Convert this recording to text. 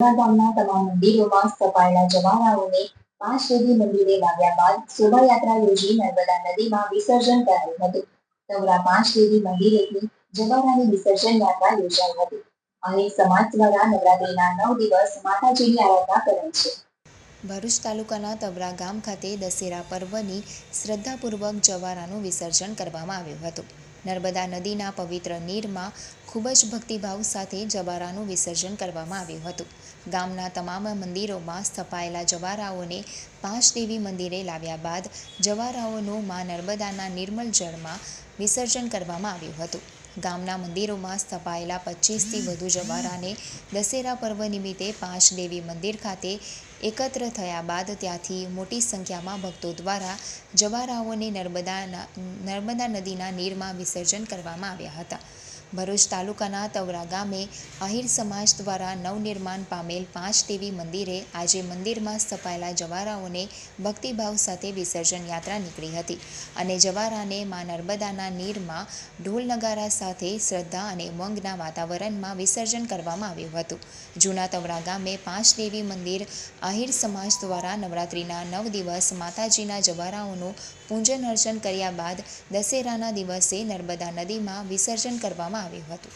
ગામના તમામ મંદિરોમાં સ્થપાયેલા જવારાઓને પાંચ દેવી મંદિરે લાવ્યા બાદ શોભાયાત્રા યોજી નર્મદા નદીમાં વિસર્જન કરાયું હતું. નવરા પાંચ દેવી મંદિરેથી જવારાની વિસર્જન યાત્રા યોજાઈ હતી. અહીં સમાજ દ્વારા નવરાત્રીના નવ દિવસ માતાજીની આરાધના કરેલ છે. ભરૂચ તાલુકાના તવરા ગામ ખાતે દશેરા પર્વની શ્રદ્ધાપૂર્વક જવારાનું વિસર્જન કરવામાં આવ્યું હતું. નર્મદા નદીના પવિત્ર નીરમાં ખૂબ જ ભક્તિભાવ સાથે જવારાનું વિસર્જન કરવામાં આવ્યું હતું. ગામના તમામ મંદિરોમાં સ્થપાયેલા જવારાઓને પાંચ દેવી મંદિરે લાવ્યા બાદ જવારાઓનું મા નર્મદાના નિર્મલ જળમાં વિસર્જન કરવામાં આવ્યું હતું. ગામના મંદિરોમાં સ્થપાયેલા પચીસથી વધુ જવારાને દશેરા પર્વ નિમિત્તે પાંચ દેવી મંદિર ખાતે એકત્ર થયા બાદ ત્યાંથી મોટી સંખ્યામાં ભક્તો દ્વારા જવારાઓને નર્મદાના નર્મદા નદીના નીરમાં વિસર્જન કરવામાં આવ્યા હતા. ભરૂચ તાલુકાના તવરા ગામે આહિર સમાજ દ્વારા નવનિર્માણ પામેલ પાંચ દેવી મંદિરે આજે મંદિરમાં સ્થપાયેલા જવારાઓને ભક્તિભાવ સાથે વિસર્જન યાત્રા નીકળી હતી અને જવારાને મા નર્મદાના નીરમાં ઢોલ નગારા સાથે શ્રદ્ધા અને ઉમંગના વાતાવરણમાં વિસર્જન કરવામાં આવ્યું હતું. જૂના તવરા ગામે પાંચ દેવી મંદિર આહિર સમાજ દ્વારા નવરાત્રિના નવ દિવસ માતાજીના જવારાઓનું પૂજન અર્ચન કર્યા બાદ દશેરાના દિવસે નર્મદા નદીમાં વિસર્જન કરવામાં આવ્યું હતું.